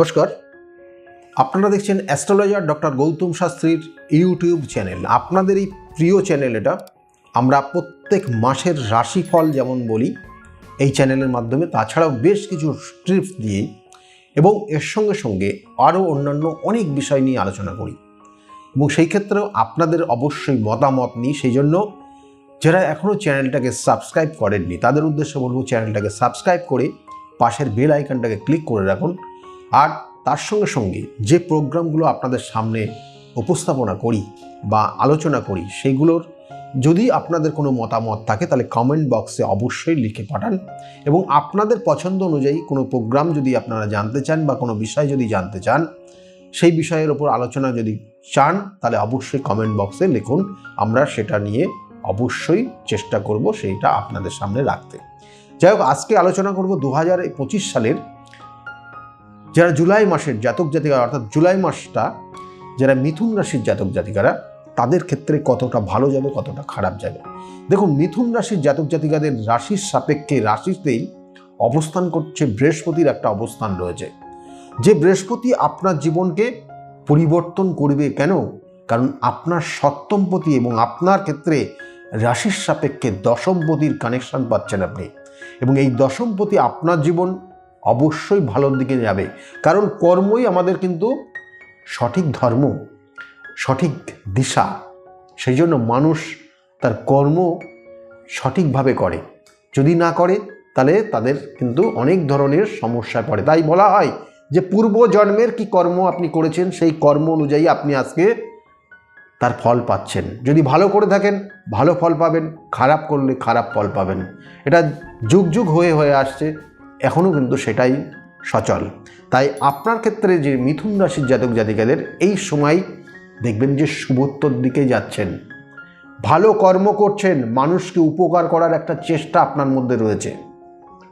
নমস্কার। আপনারা দেখছেন অ্যাস্ট্রোলজার ডক্টর গৌতম শাস্ত্রীর ইউটিউব চ্যানেল। আপনাদের এই প্রিয় চ্যানেল এটা। আমরা প্রত্যেক মাসের রাশিফল যেমন বলি, এই চ্যানেলের মাধ্যমে, তাছাড়াও বেশ কিছু স্ট্রিপস দিয়ে এবং এর সঙ্গে সঙ্গে আরও অন্যান্য অনেক বিষয় নিয়ে আলোচনা করি। এবং সেই ক্ষেত্রেও আপনাদের অবশ্যই মতামত নিই। সেই জন্য যারা এখনও চ্যানেলটাকে সাবস্ক্রাইব করেননি, তাদের উদ্দেশ্যে বলব চ্যানেলটাকে সাবস্ক্রাইব করে পাশের বেল আইকনটাকে ক্লিক করে রাখুন। আর তার সঙ্গে সঙ্গে যে প্রোগ্রামগুলো আপনাদের সামনে উপস্থাপনা করি বা আলোচনা করি, সেগুলোর যদি আপনাদের কোনো মতামত থাকে, তাহলে কমেন্ট বক্সে অবশ্যই লিখে পাঠান। এবং আপনাদের পছন্দ অনুযায়ী কোনো প্রোগ্রাম যদি আপনারা জানতে চান বা কোনো বিষয় যদি জানতে চান, সেই বিষয়ের ওপর আলোচনা যদি চান, তাহলে অবশ্যই কমেন্ট বক্সে লিখুন। আমরা সেটা নিয়ে অবশ্যই চেষ্টা করব সেইটা আপনাদের সামনে রাখতে। যাই হোক, আজকে আলোচনা করব দু হাজার পঁচিশ সালের যারা জুলাই মাসের জাতক জাতিকারা, অর্থাৎ জুলাই মাসটা যারা মিথুন রাশির জাতক জাতিকারা, তাদের ক্ষেত্রে কতটা ভালো যাবে, কতটা খারাপ যাবে? দেখুন, মিথুন রাশির জাতক জাতিকাদের রাশির সাপেক্ষে রাশিতেই অবস্থান করছে, বৃহস্পতির একটা অবস্থান রয়েছে। যে বৃহস্পতি আপনার জীবনকে পরিবর্তন করবে কেন? কারণ আপনার সপ্তমপতি এবং আপনার ক্ষেত্রে রাশির সাপেক্ষে দশমপতির কানেকশন পাচ্ছেন আপনি। এবং এই দশমপতি আপনার জীবন অবশ্যই ভালোর দিকে যাবে। কারণ কর্মই আমাদের কিন্তু সঠিক ধর্ম, সঠিক দিশা। সেই জন্য মানুষ তার কর্ম সঠিকভাবে করে। যদি না করে, তাহলে তাদের কিন্তু অনেক ধরনের সমস্যায় পড়ে। তাই বলা হয় যে পূর্ব জন্মের কি কর্ম আপনি করেছেন, সেই কর্ম অনুযায়ী আপনি আজকে তার ফল পাচ্ছেন। যদি ভালো করে থাকেন, ভালো ফল পাবেন, খারাপ করলে খারাপ ফল পাবেন। এটা যুগ যুগ হয়ে হয়ে আসছে। এখনও কিন্তু সেটাই সচল। তাই আপনার ক্ষেত্রে যে মিথুন রাশির জাতক জাতিকাদের এই সময় দেখবেন যে শুভত্বর দিকে যাচ্ছেন। ভালো কর্ম করছেন, মানুষকে উপকার করার একটা চেষ্টা আপনার মধ্যে রয়েছে।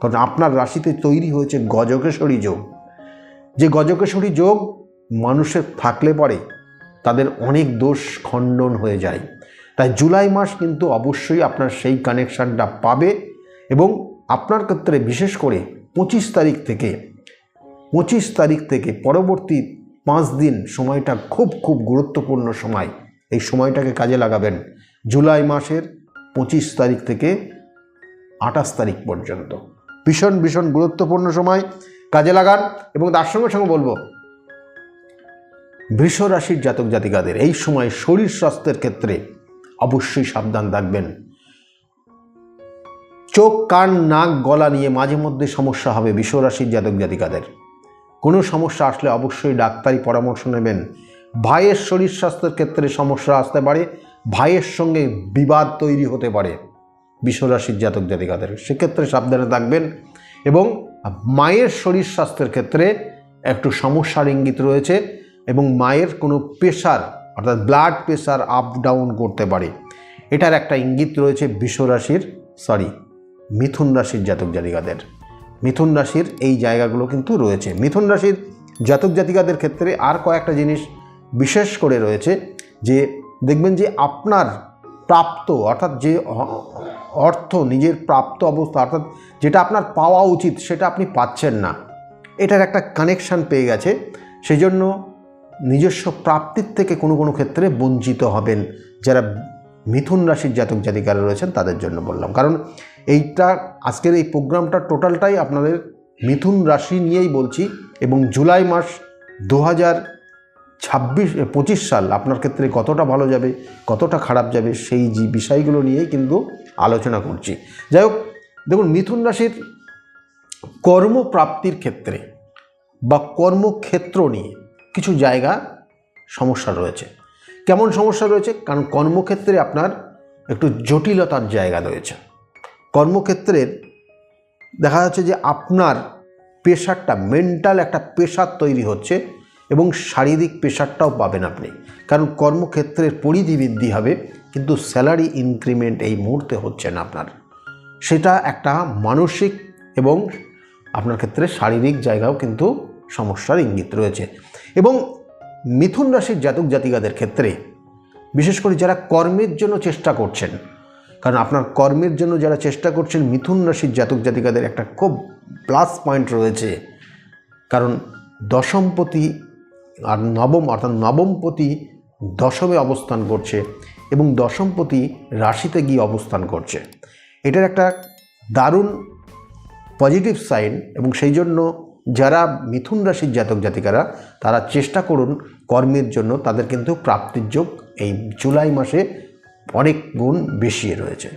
কারণ আপনার রাশিতে তৈরি হয়েছে গজকেশরী যোগ। যে গজকেশরী যোগ মানুষের থাকলে পরে তাদের অনেক দোষ খণ্ডন হয়ে যায়। তাই জুলাই মাস কিন্তু অবশ্যই আপনার সেই কানেকশানটা পাবে এবং আপনার ক্ষেত্রে বিশেষ করে পঁচিশ তারিখ থেকে, পঁচিশ তারিখ থেকে পরবর্তী পাঁচ দিন সময়টা খুব খুব গুরুত্বপূর্ণ সময়। এই সময়টাকে কাজে লাগাবেন জুলাই মাসের পঁচিশ তারিখ থেকে আঠাশ তারিখ পর্যন্ত। ভীষণ ভীষণ গুরুত্বপূর্ণ সময়, কাজে লাগান এবং তার সঙ্গে সঙ্গে বলব বৃষ রাশির জাতক জাতিকাদের এই সময় শরীর স্বাস্থ্যের ক্ষেত্রে অবশ্যই সাবধান থাকবেন। চোখ, কান, নাক, গলা নিয়ে মাঝে মধ্যে সমস্যা হবে বিশ্বরাশির জাতক জাতিকাদের। কোনো সমস্যা আসলে অবশ্যই ডাক্তারি পরামর্শ নেবেন। ভাইয়ের শরীর স্বাস্থ্যের ক্ষেত্রে সমস্যা আসতে পারে, ভাইয়ের সঙ্গে বিবাদ তৈরি হতে পারে বিশ্বরাশির জাতক জাতিকাদের। সেক্ষেত্রে সাবধানে থাকবেন এবং মায়ের শরীর স্বাস্থ্যের ক্ষেত্রে একটু সমস্যার ইঙ্গিত রয়েছে এবং মায়ের কোনো প্রেশার, অর্থাৎ ব্লাড প্রেশার আপ ডাউন করতে পারে। এটার একটা ইঙ্গিত রয়েছে বিশ্বরাশির, সরি মিথুন রাশির জাতক জাতিকাদের। মিথুন রাশির এই জায়গাগুলো কিন্তু রয়েছে। মিথুন রাশির জাতক জাতিকাদের ক্ষেত্রে আর কয়েকটা জিনিস বিশেষ করে রয়েছে যে, দেখবেন যে আপনার প্রাপ্ত, অর্থাৎ যে অর্থ, নিজের প্রাপ্ত অবস্থা, অর্থাৎ যেটা আপনার পাওয়া উচিত, সেটা আপনি পাচ্ছেন না। এটার একটা কানেকশান পেয়ে গেছে। সেই জন্য নিজস্ব প্রাপ্তির থেকে কোনো কোনো ক্ষেত্রে বঞ্চিত হবেন। যারা মিথুন রাশির জাতক জাতিকারা রয়েছেন, তাদের জন্য বললাম। কারণ এইটা আজকের এই প্রোগ্রামটা টোটালটাই আপনাদের মিথুন রাশি নিয়েই বলছি এবং জুলাই মাস দু হাজার ছাব্বিশ পঁচিশ সাল আপনার ক্ষেত্রে কতটা ভালো যাবে, কতটা খারাপ যাবে সেই যে বিষয়গুলো নিয়েই কিন্তু আলোচনা করছি। যাই হোক, দেখুন মিথুন রাশির কর্মপ্রাপ্তির ক্ষেত্রে বা কর্মক্ষেত্র নিয়ে কিছু জায়গা সমস্যা রয়েছে। কেমন সমস্যা রয়েছে? কারণ কর্মক্ষেত্রে আপনার একটু জটিলতার জায়গা রয়েছে। কর্মক্ষেত্রের দেখা যাচ্ছে যে আপনার প্রেশারটা মেন্টাল একটা প্রেশার তৈরি হচ্ছে এবং শারীরিক প্রেশারটাও পাবেন আপনি। কারণ কর্মক্ষেত্রের পরিধি বৃদ্ধি হবে, কিন্তু স্যালারি ইনক্রিমেন্ট এই মুহূর্তে হচ্ছে না আপনার। সেটা একটা মানসিক এবং আপনার ক্ষেত্রে শারীরিক জায়গাও কিন্তু সমস্যার ইঙ্গিত রয়েছে। এবং মিথুন রাশির জাতক জাতিকাদের ক্ষেত্রে, বিশেষ করে যারা কর্মের জন্য চেষ্টা করছেন কারণ আপনার কর্মের জন্য যারা চেষ্টা করছেন মিথুন রাশির জাতক জাতিকাদের একটা খুব প্লাস পয়েন্ট রয়েছে। কারণ দশমপতি আর নবম অর্থাৎ নবমপতি দশমে অবস্থান করছে এবং দশমপতি রাশিতে গিয়ে অবস্থান করছে। এটার একটা দারুণ পজিটিভ সাইন এবং সেই জন্য যারা মিথুন রাশির জাতক জাতিকারা, তারা চেষ্টা করুন কর্মের জন্য, তাদের কিন্তু প্রাপ্তির যোগ এই জুলাই মাসে অনেক গুণ বেশি রয়েছে।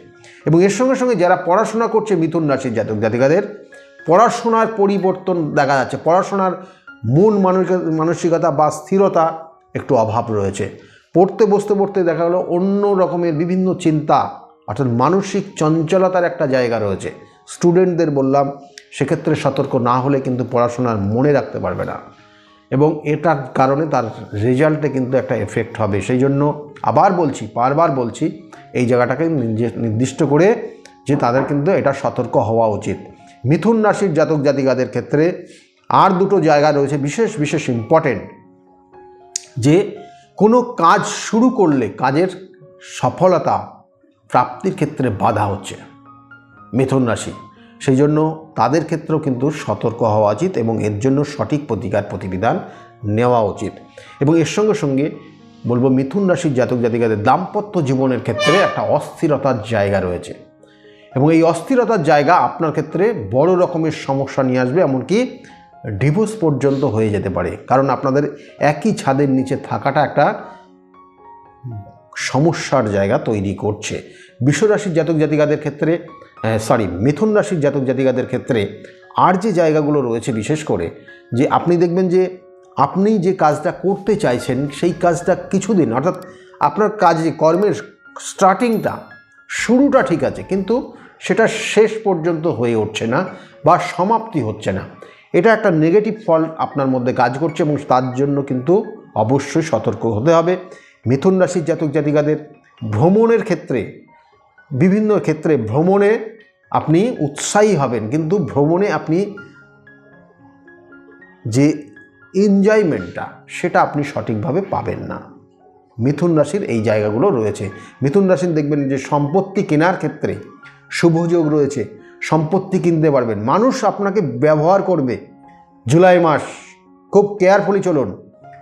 এবং এর সঙ্গে সঙ্গে যারা পড়াশোনা করছে মিথুন রাশির জাতক জাতিকাদের, পড়াশোনার পরিবর্তন দেখা যাচ্ছে। পড়াশোনার মন মানসিক- মানসিকতা বা স্থিরতা একটু অভাব রয়েছে। পড়তে বসতে পড়তে দেখা গেলো অন্য রকমের বিভিন্ন চিন্তা, অর্থাৎ মানসিক চঞ্চলতার একটা জায়গা রয়েছে। স্টুডেন্টদের বললাম, সেক্ষেত্রে সতর্ক না হলে কিন্তু পড়াশোনার মনে রাখতে পারবে না। এবং এটার কারণে তার রেজাল্টে কিন্তু একটা এফেক্ট হবে। সেই জন্য আবার বলছি, বারবার বলছি, এই জায়গাটাকে নির্দিষ্ট করে যে তাদের কিন্তু এটা সতর্ক হওয়া উচিত। মিথুন রাশির জাতক জাতিকাদের ক্ষেত্রে আর দুটো জায়গা রয়েছে বিশেষ বিশেষ ইম্পর্টেন্ট যে কোনো কাজ শুরু করলে কাজের সফলতা প্রাপ্তির ক্ষেত্রে বাধা হচ্ছে। মিথুন রাশি সেই জন্য তাদের ক্ষেত্রেও কিন্তু সতর্ক হওয়া উচিত এবং এর জন্য সঠিক প্রতিকার প্রতিবিধান নেওয়া উচিত। এবং এর সঙ্গে সঙ্গে বলব মিথুন রাশির জাতক জাতিকাদের দাম্পত্য জীবনের ক্ষেত্রে একটা অস্থিরতার জায়গা রয়েছে। এবং এই অস্থিরতার জায়গা আপনার ক্ষেত্রে বড় রকমের সমস্যা নিয়ে আসবে, এমনকি ডিভোর্স পর্যন্ত হয়ে যেতে পারে। কারণ আপনাদের একই ছাদের নিচে থাকাটা একটা সমস্যার জায়গা তৈরি করছে। বিশ্বরাশির জাতক জাতিকাদের ক্ষেত্রে সরি মিথুন রাশির জাতক জাতিকাদের ক্ষেত্রে আর যে জায়গাগুলো রয়েছে, বিশেষ করে যে আপনি দেখবেন যে আপনি যে কাজটা করতে চাইছেন, সেই কাজটা কিছুদিন, অর্থাৎ আপনার কাজে কর্মের স্টার্টিংটা শুরুটা ঠিক আছে, কিন্তু সেটা শেষ পর্যন্ত হয়ে উঠছে না বা সমাপ্তি হচ্ছে না। এটা একটা নেগেটিভ ফল আপনার মধ্যে কাজ করছে এবং তার জন্য কিন্তু অবশ্যই সতর্ক হতে হবে। মিথুন রাশির জাতক জাতিকাদের ভ্রমণের ক্ষেত্রে, বিভিন্ন ক্ষেত্রে ভ্রমণে আপনি উৎসাহী হবেন, কিন্তু ভ্রমণে আপনি যে এনজয়মেন্টটা সেটা আপনি সঠিকভাবে পাবেন না। মিথুন রাশির এই জায়গাগুলো রয়েছে। মিথুন রাশির দেখবেন যে সম্পত্তি কেনার ক্ষেত্রে শুভযোগ রয়েছে, সম্পত্তি কিনতে পারবেন। মানুষ আপনাকে ব্যবহার করবে। জুলাই মাস, খুব কেয়ারফুলি চলুন।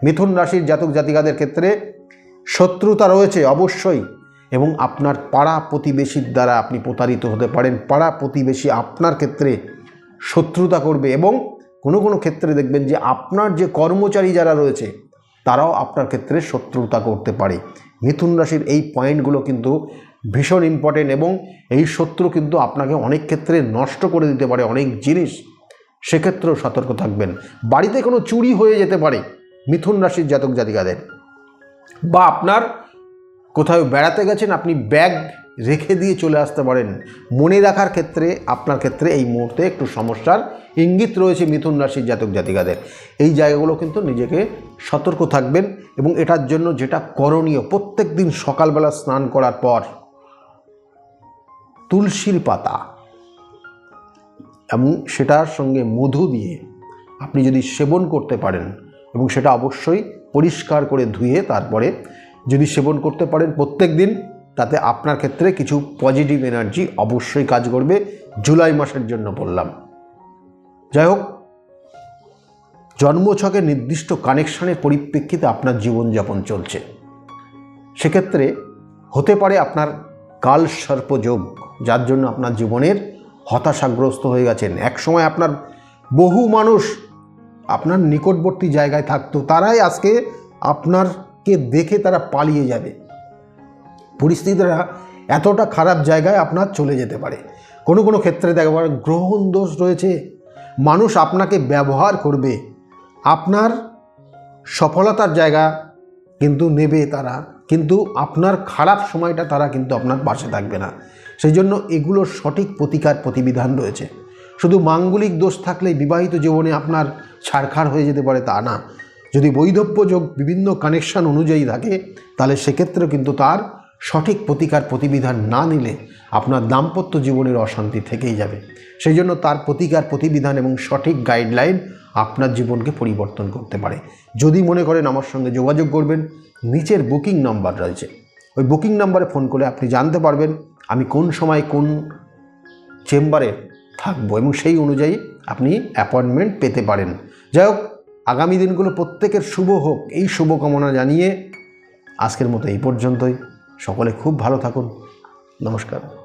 মিথুন রাশির জাতক জাতিকাদের ক্ষেত্রে শত্রুতা রয়েছে অবশ্যই। এবং আপনার পাড়া প্রতিবেশীর দ্বারা আপনি প্রতারিত হতে পারেন। পাড়া প্রতিবেশী আপনার ক্ষেত্রে শত্রুতা করবে এবং কোনো কোনো ক্ষেত্রে দেখবেন যে আপনার যে কর্মচারী যারা রয়েছে, তারাও আপনার ক্ষেত্রে শত্রুতা করতে পারে। মিথুন রাশির এই পয়েন্টগুলো কিন্তু ভীষণ ইম্পর্টেন্ট এবং এই শত্রু কিন্তু আপনাকে অনেক ক্ষেত্রে নষ্ট করে দিতে পারে, অনেক জিনিস। সেক্ষেত্রেও সতর্ক থাকবেন। বাড়িতে কোনো চুরি হয়ে যেতে পারে মিথুন রাশির জাতক জাতিকাদের বা আপনার কোথাও বেড়াতে গেছেন, আপনি ব্যাগ রেখে দিয়ে চলে আসতে পারেন। মনে রাখার ক্ষেত্রে, আপনার ক্ষেত্রে এই মুহূর্তে একটু সমস্যার ইঙ্গিত রয়েছে মিথুন রাশির জাতক জাতিকাদের। এই জায়গাগুলো কিন্তু নিজেকে সতর্ক থাকবেন এবং এটার জন্য যেটা করণীয় প্রত্যেক দিন সকালবেলা স্নান করার পর তুলসীর পাতা এবং সেটার সঙ্গে মধু দিয়ে আপনি যদি সেবন করতে পারেন এবং সেটা অবশ্যই পরিষ্কার করে ধুয়ে তারপরে যদি সেবন করতে পারেন প্রত্যেক দিন, তাতে আপনার ক্ষেত্রে কিছু পজিটিভ এনার্জি অবশ্যই কাজ করবে। জুলাই মাসের জন্য বললাম। যাই হোক, জন্মছকে নির্দিষ্ট কানেকশনের পরিপ্রেক্ষিতে আপনার জীবনযাপন চলছে। সেক্ষেত্রে হতে পারে আপনার কাল সর্পযোগ, যার জন্য আপনার জীবনের হতাশাগ্রস্ত হয়ে গেছেন। একসময় আপনার বহু মানুষ আপনার নিকটবর্তী জায়গায় থাকতো, তারাই আজকে আপনারকে দেখে তারা পালিয়ে যাবে। পরিস্থিতিটা এতটা খারাপ জায়গায় আপনার চলে যেতে পারে। কোনো কোনো ক্ষেত্রে দেখা পারে গ্রহণ দোষ রয়েছে। মানুষ আপনাকে ব্যবহার করবে। আপনার সফলতার জায়গা কিন্তু নেবে তারা। কিন্তু আপনার খারাপ সময়টা তারা কিন্তু আপনার পাশে থাকবে না। সেই জন্য এগুলোর সঠিক প্রতিকার প্রতিবিধান রয়েছে। শুধু মাঙ্গলিক দোষ থাকলেই বিবাহিত জীবনে আপনার ছাড়খাড় হয়ে যেতে পারে তা না। যদি বৈধব্য যোগ বিভিন্ন কানেকশন অনুযায়ী থাকে, তাহলে সেক্ষেত্রেও কিন্তু তার সঠিক প্রতিকার প্রতিবিধান না নিলে আপনার দাম্পত্য জীবনের অশান্তি থেকেই যাবে। সেই জন্য তার প্রতিকার প্রতিবিধান এবং সঠিক গাইডলাইন আপনার জীবনকে পরিবর্তন করতে পারে। যদি মনে করেন আমার সঙ্গে যোগাযোগ করবেন, নিচের বুকিং নাম্বার রয়েছে। ওই বুকিং নাম্বারে ফোন করে আপনি জানতে পারবেন আমি কোন সময় কোন চেম্বারে থাকব এবং সেই অনুযায়ী আপনি অ্যাপয়েন্টমেন্ট পেতে পারেন। যাই হোক আগামী দিনগুলো প্রত্যেকের শুভ হোক, এই শুভকামনা জানিয়ে আজকের মতো এই পর্যন্তই। সকলে খুব ভালো থাকুন। নমস্কার।